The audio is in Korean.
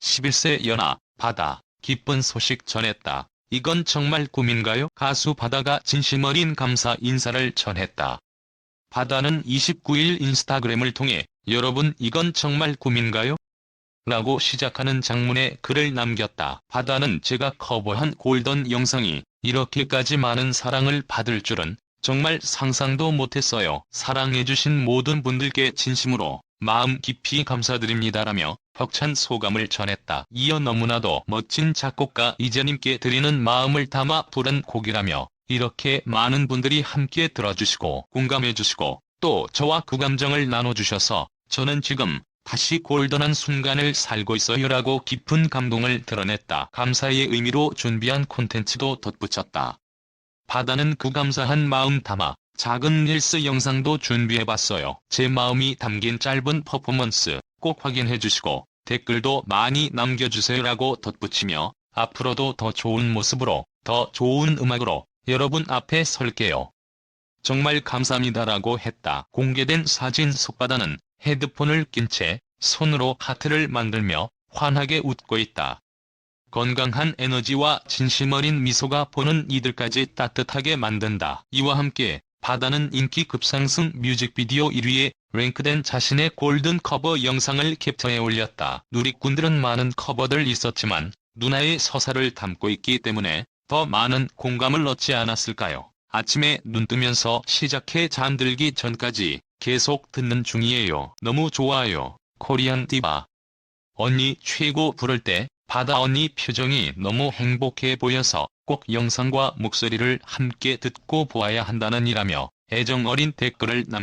11세 연하, 바다, 기쁜 소식 전했다. 이건 정말 꿈인가요? 가수 바다가 진심 어린 감사 인사를 전했다. 바다는 29일 인스타그램을 통해 여러분 이건 정말 꿈인가요? 라고 시작하는 장문에 글을 남겼다. 바다는 제가 커버한 골든 영상이 이렇게까지 많은 사랑을 받을 줄은 정말 상상도 못했어요. 사랑해주신 모든 분들께 진심으로 마음 깊이 감사드립니다라며 벅찬 소감을 전했다. 이어 너무나도 멋진 작곡가 이재님께 드리는 마음을 담아 부른 곡이라며 이렇게 많은 분들이 함께 들어주시고 공감해주시고 또 저와 그 감정을 나눠주셔서 저는 지금 다시 골든한 순간을 살고 있어요라고 깊은 감동을 드러냈다. 감사의 의미로 준비한 콘텐츠도 덧붙였다. 바다는 그 감사한 마음 담아 작은 릴스 영상도 준비해봤어요. 제 마음이 담긴 짧은 퍼포먼스 꼭 확인해주시고 댓글도 많이 남겨주세요라고 덧붙이며 앞으로도 더 좋은 모습으로 더 좋은 음악으로 여러분 앞에 설게요. 정말 감사합니다라고 했다. 공개된 사진 속 바다는 헤드폰을 낀 채 손으로 하트를 만들며 환하게 웃고 있다. 건강한 에너지와 진심 어린 미소가 보는 이들까지 따뜻하게 만든다. 이와 함께 바다는 인기 급상승 뮤직비디오 1위에 랭크된 자신의 골든 커버 영상을 캡처해 올렸다. 누리꾼들은 많은 커버들 있었지만 누나의 서사를 담고 있기 때문에 더 많은 공감을 얻지 않았을까요? 아침에 눈 뜨면서 시작해 잠들기 전까지 계속 듣는 중이에요. 너무 좋아요. 코리안 디바. 언니 최고 부를 때 바다 언니 표정이 너무 행복해 보여서 꼭 영상과 목소리를 함께 듣고 보아야 한다는 이라며 애정 어린 댓글을 남겼다.